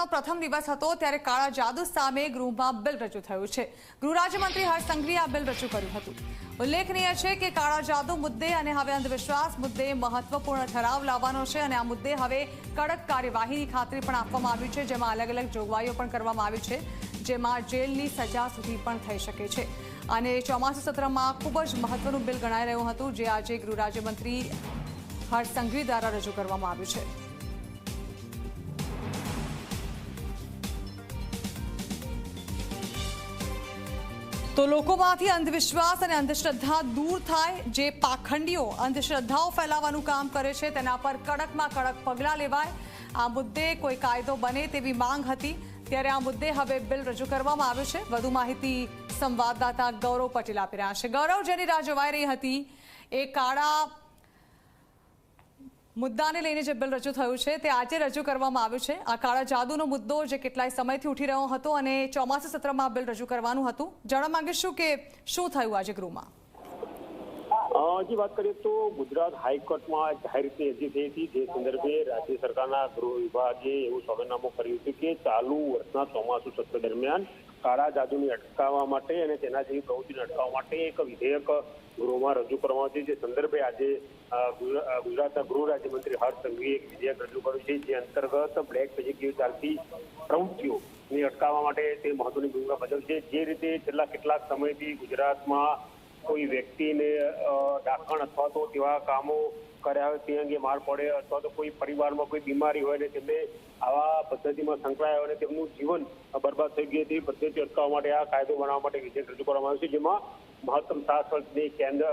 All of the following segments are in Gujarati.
સત્રનો પ્રથમ દિવસ હતો ત્યારે કાળા જાદુ સામે ગૃહમાં બિલ રજૂ થયું છે. ગૃહ રાજ્યમંત્રી હર્ષ સંઘવીએ આ બિલ રજૂ કર્યું હતું. ઉલ્લેખનીય છે કે કાળા જાદુ મુદ્દે અને હવે અંધવિશ્વાસ મુદ્દે મહત્વપૂર્ણ ઠરાવ લાવવાનો છે અને આ મુદ્દે હવે કડક કાર્યવાહીની ખાતરી પણ આપવામાં આવી છે, જેમાં અલગ અલગ જોગવાઈઓ પણ કરવામાં આવી છે, જેમાં જેલની સજા સુધી પણ થઈ શકે છે. અને ચોમાસુ સત્રમાં ખૂબ જ મહત્વનું બિલ ગણાઈ રહ્યું હતું, જે આજે ગૃહ રાજ્યમંત્રી હર્ષ સંઘવી દ્વારા રજૂ કરવામાં આવ્યું છે. તો લોકોમાંથી અંધવિશ્વાસ અને અંધશ્રદ્ધા દૂર થાય જે પાખંડીઓ અંધશ્રદ્ધાઓ ફેલાવવાનું કામ કરે છે, તેના પર કડકમાં કડક પગલાં લેવાય. આ મુદ્દે કોઈ કાયદો બને તેવી માંગ હતી. ત્યારે આ મુદ્દે હવે બિલ રજૂ કરવામાં આવ્યું છે. વધુ માહિતી સંવાદદાતા ગૌરવ પટેલ આપી રહ્યા છે. ગૌરવ, જેની રાહ જોવાઈ રહી હતી, એ કાળા મુદ્દાને લઈને જે બિલ રજૂ થયું છે, તે આજે રજૂ કરવામાં આવ્યું છે. આ કાળા જાદુનો મુદ્દો જે કેટલાય સમયથી ઉઠી રહ્યો હતો અને ચોમાસા સત્રમાં બિલ રજૂ કરવાનું હતું. જાણવા માંગીશું કે શું થયું આજે ગૃહમાં? હજી વાત કરીએ તો ગુજરાત હાઈકોર્ટમાં જાહેર રીતે અરજી થઈ હતી. જે સંદર્ભે રાજ્ય સરકારના ગૃહ વિભાગે એવું સોગંદનામું કર્યું હતું કે ચાલુ વર્ષના ચોમાસુ સત્ર દરમિયાન કાળા જાદુને અટકાવવા માટે અને તેના જેવી પ્રવૃત્તિને અટકાવવા માટે એક વિધેયક ગૃહમાં રજૂ કરવામાં આવ્યું છે. જે સંદર્ભે આજે ગુજરાતના ગૃહ રાજ્યમંત્રી હર્ષ સંઘવીએ એક વિધેયક રજૂ કર્યું છે, જે અંતર્ગત બ્લેક મેજિક ચાલતી પ્રવૃત્તિઓને અટકાવવા માટે તે મહત્વની ભૂમિકા ભજવશે. જે રીતે છેલ્લા કેટલાક સમયથી ગુજરાતમાં કોઈ વ્યક્તિને દાખણ અથવા તો તેવા કામો કર્યા હોય તે અંગે માર પડે અથવા તો કોઈ પરિવારમાં કોઈ બીમારી હોય ને તેમને આવા પદ્ધતિમાં સંકળાયા હોય ને તેમનું જીવન બરબાદ થઈ ગયું તેવી પદ્ધતિ અટકાવવા માટે આ કાયદો બનાવવા માટે વિધેયક રજૂ કરવામાં આવ્યું છે, જેમાં મહત્તમ સાત વર્ષની કેન્દ્ર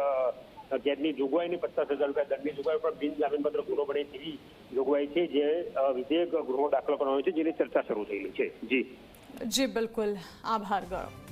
કેદની જોગવાઈની પચાસ હજાર રૂપિયા દંડની જોગવાઈ પણ બિન જામીનપત્ર ગુનો બને તેવી જોગવાઈ છે, જે વિધેયક ગૃહમાં દાખલ કરવામાં આવ્યું છે, જેની ચર્ચા શરૂ થયેલી છે. જી. જી, બિલકુલ. આભાર, ગૌરવ.